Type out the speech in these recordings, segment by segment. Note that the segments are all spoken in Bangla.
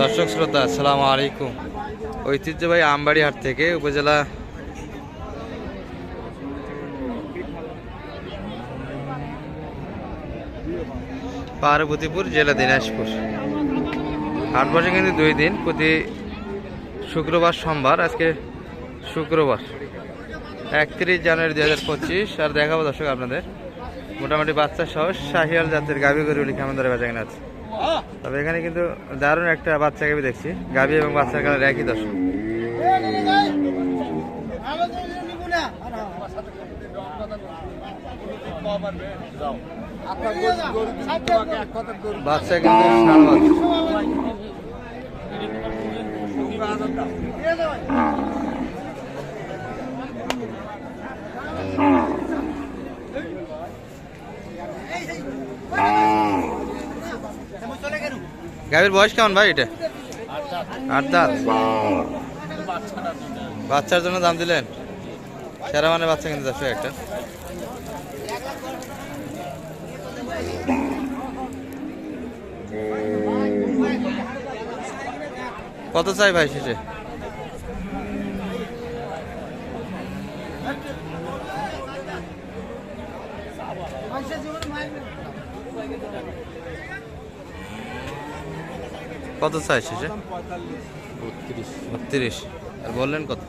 দর্শক শ্রোতা, আসসালামু আলাইকুম। ঐতিহ্যবাহী আমবাড়ি হাট থেকে উপজেলা পার্বতীপুর, জেলা দিনাজপুর। হাট বসে কিন্তু দুই দিন, প্রতি শুক্রবার, সোমবার, আজকে শুক্রবার, একত্রিশ জানুয়ারি দুই হাজার পঁচিশ। আর দেখাবো দর্শক আপনাদের, মোটামুটি বাচ্চা সহ শাহিয়াল জাতের গাভি গরুগুলি কেমন ধরে বেচা আছে। তবে এখানে কিন্তু দারুণ একটা বাচ্চাকে গাভি দেখছি। গাভি এবং বাচ্চার কালার একই দর্শক। বাচ্চা কিন্তু বাচ্চা গাভীর বয়স কেমন ভাই এটা? আট দাঁত। বাচ্চার জন্য দাম দিলেন? সেরা মানে বাচ্চা কিন্তু দর্শক একটা। কত চাই ভাই শেষে? কত চাই শেষে? বত্রিশ। আর বললেন কত?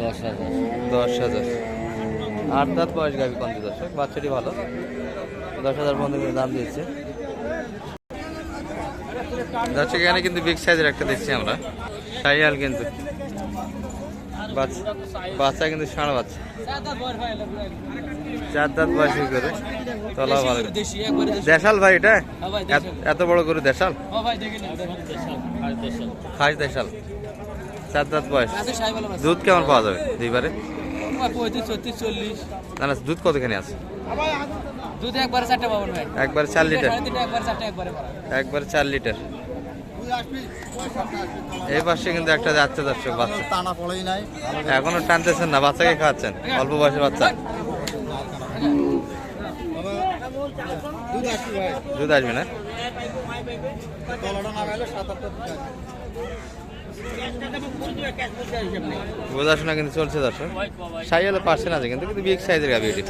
দশ হাজার। দশ হাজার। আট দাঁত বয়স গাবি কন্দি দর্শক? বাচ্চাটি ভালো। দশ হাজার পর্যন্ত করে দাম দিয়েছে। দর্শক এখানে কিন্তু বিগ সাইজের একটা দেখছি আমরা। সাইয়াল কিন্তু। বাচ্চা বাচ্চা কিন্তু ষাঁড় বাচ্চা। চার দাঁত বয়স করে। তলা ভালো দেশাল ভাই এটা? এত- এত বড় করে দেশাল? খাস দেশাল। চার দাঁত বয়স। দুধ কেমন পাওয়া যাবে দুইবারে? না না দুধ কতখানি আছে? দুধ একবারে চারটে পাবেন ভাই। একবার চার লিটার। একবার চার লিটার। এই পাশে কিন্তু একটা যাচ্ছে দর্শক বাচ্চা। টানা পড়েই নাই। এখনও টানতেছেন না বাচ্চাকে খাওয়াচ্ছেন। অল্প বয়সের বাচ্চা। দুধ আসবে না? না বোঝাশোনা কিন্তু আছে কিন্তু কিন্তু বিগ সাইজের গাবি এটি।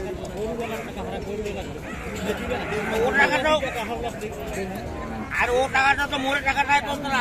আর ও টাকাটা তো মোড়ে টাকাটাই তো না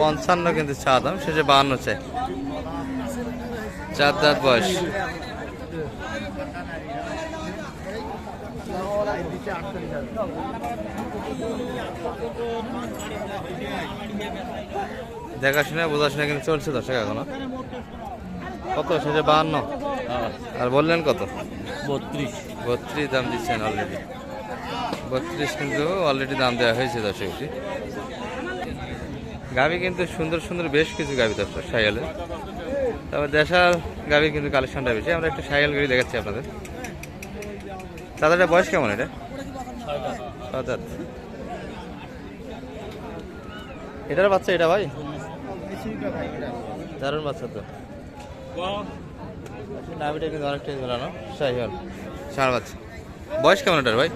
পঞ্চান্ন কিন্তু চা দাম, শেষে বাহান্ন চাই। চার দাঁত বয়স। দেখাশোনা বোঝাশোনা কিন্তু চলছে দর্শক এখনও। কত? শেষে বাহান্ন। আর বললেন কত? বত্রিশ। বত্রিশ দাম দিচ্ছেন অলরেডি বত্রিশ কিন্তু অলরেডি দাম দেওয়া হয়েছে দর্শকটি। গাভি কিন্তু সুন্দর সুন্দর বেশ কিছু গাবি দর্শক সাইকেলের তবে দেশাল গাভির কিন্তু কালেকশনটা বেশি। আমরা একটা সাইকেল গাড়ি দেখাচ্ছি আপনাদের। দাদাটা বয়স কেমন এটা। এটার বাচ্চা এটা ভাই? দারুণ বাচ্চা তো। নাভিটা কিন্তু অনেকটাই ধরানো হল। সাড়ে বাচ্চা। বয়স কেমন ওটার ভাই?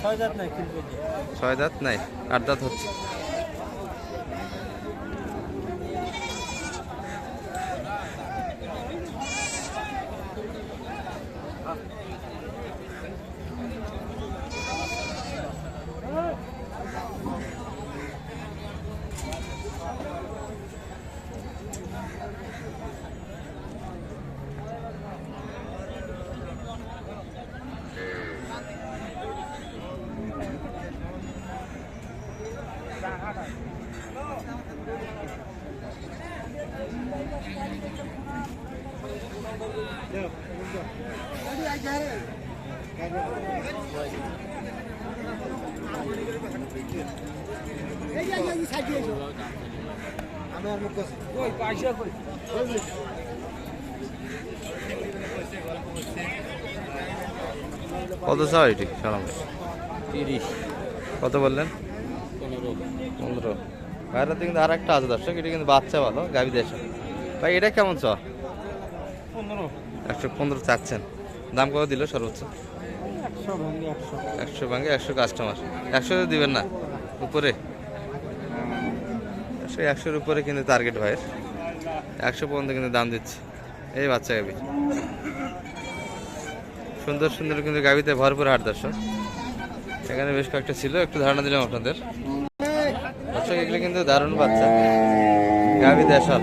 ছয় দাঁত নাই ছয় দাঁত নাই আট দাঁত হচ্ছে। আমি আর মুখ করছি কত চাও এটি? সালাম। তিরিশ। কত বললেন? পনেরো। পনেরো। বাইরে কিন্তু আর একটা আছে দর্শক এটা কিন্তু বাচ্চা ভালো গাবি দেশে। ভাই এটা কেমন চ একশো পনেরো চাচ্ছেন। দাম কত দিল সর্বোচ্চ? একশো ভাঙে একশো। কাস্টমার একশো দিবেন না? উপরে? একশো একশোর উপরে কিন্তু টার্গেট ভাইয়ের। একশো পর্যন্ত কিন্তু দাম দিচ্ছে। এই বাচ্চা গাবি সুন্দর সুন্দর কিন্তু গাবিতে ভরপুর হাট দর্শক। এখানে বেশ কয়েকটা ছিল একটু ধারণা দিলাম আপনাদের। দর্শক এগুলো কিন্তু দারুণ বাচ্চা। গাবি দেশাল।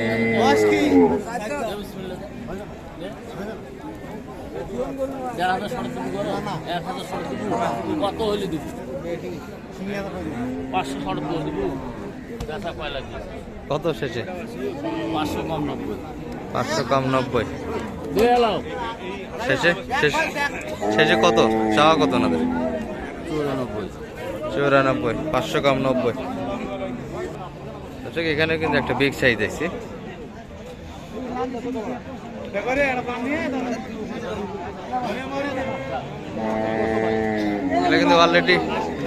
কত শেষে? পাঁচশো কম নব্বই। পাঁচশো কম শেষে শেষ কত? চাওয়া কত ওনাদের? চৌরানব্বই। পাঁচশো কম নব্বই। দর্শক এখানে কিন্তু একটা বিগ সাইজ দেখছি। এটা কিন্তু অলরেডি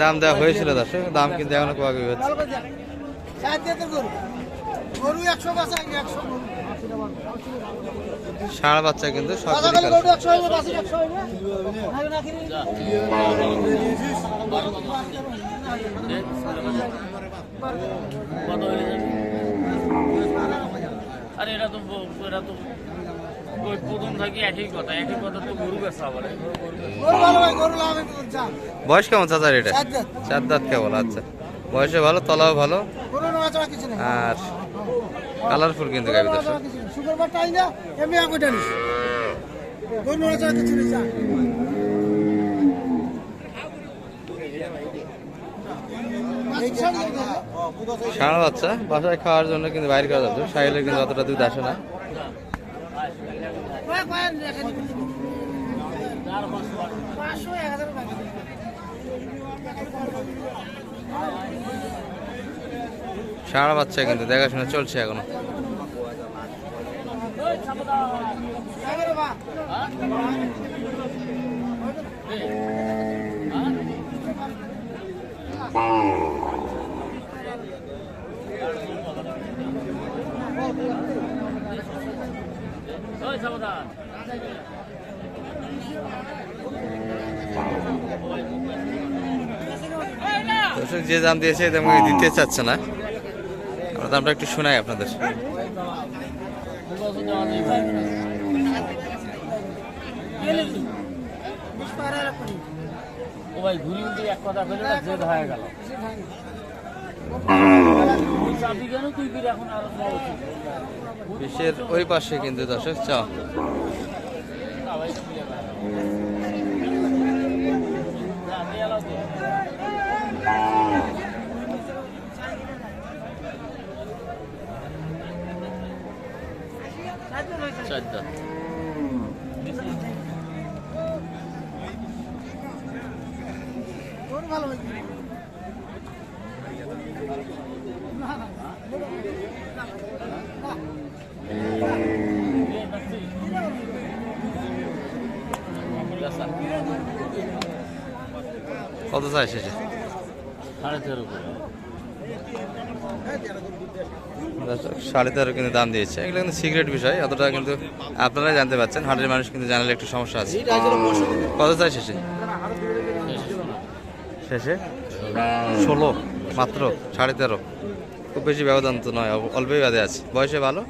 দাম দেওয়া হয়েছিল দর্শক দাম কিন্তু এখনও কমা হচ্ছে। ষাঁড় বাচ্চা কিন্তু সব আরে এটা তো এটা তো প্রথম থাকি একই কথা একই কথা তো গরু বয়স কেমন চাচার এটা? চার দাঁত। কেবল আচ্ছা। বয়সে ভালো তলাও ভালো? আর কালারফুল কিন্তু গাবি শুক্রবার টাই না এমনি গরু কিছু নেই ষাঁড় বাচ্চা বাসায় খাওয়ার জন্য কিন্তু বাইরে করা যাচ্ছে সাইলে কিন্তু অতটা দুধ আসে না। ষাঁড় বাচ্চা কিন্তু দেখাশোনা চলছে এখনও। দর্শক যে দাম দিয়েছে দাম দিতে চাচ্ছে না। আমরা দামটা একটু শোনাই আপনাদের। ও ভাই ঘুরি এক কথা ফেলে না জেদ হয়ে গেল। বিশ্বের ওই পাশে কিন্তু দর্শক চা চারটা। ভালো ভাই কত চাই শেষে? সাড়ে তেরো কিন্তু দাম দিয়েছে। এগুলো কিন্তু সিগারেট বিষয় অতটা কিন্তু আপনারাই জানতে পারছেন। হাটের মানুষ কিন্তু জানালে একটু সমস্যা আছে। কত চাই শেষে? শেষে? ষোলো মাত্র সাড়ে তেরো। খুব বেশি ব্যবধান তো নয় অল্পই বাদে আছে। বয়সে ভালো?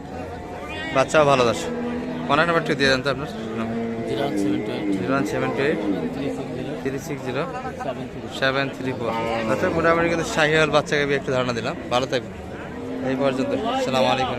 বাচ্চাও ভালো দর্শক। কন্ট্যাক্ট নাম্বারটি দিয়ে দেন তো আপনার? Zero one seven two eight. Three six seven three four আচ্ছা মোটামুটি কিন্তু শাহিওয়াল বাচ্চাকে একটু ধারণা দিলাম ভালো থাকবেন এই পর্যন্ত সালাম আলাইকুম